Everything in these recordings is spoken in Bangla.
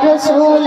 রসুল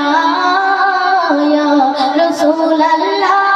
আল্লাহ রসুল আল্লাহ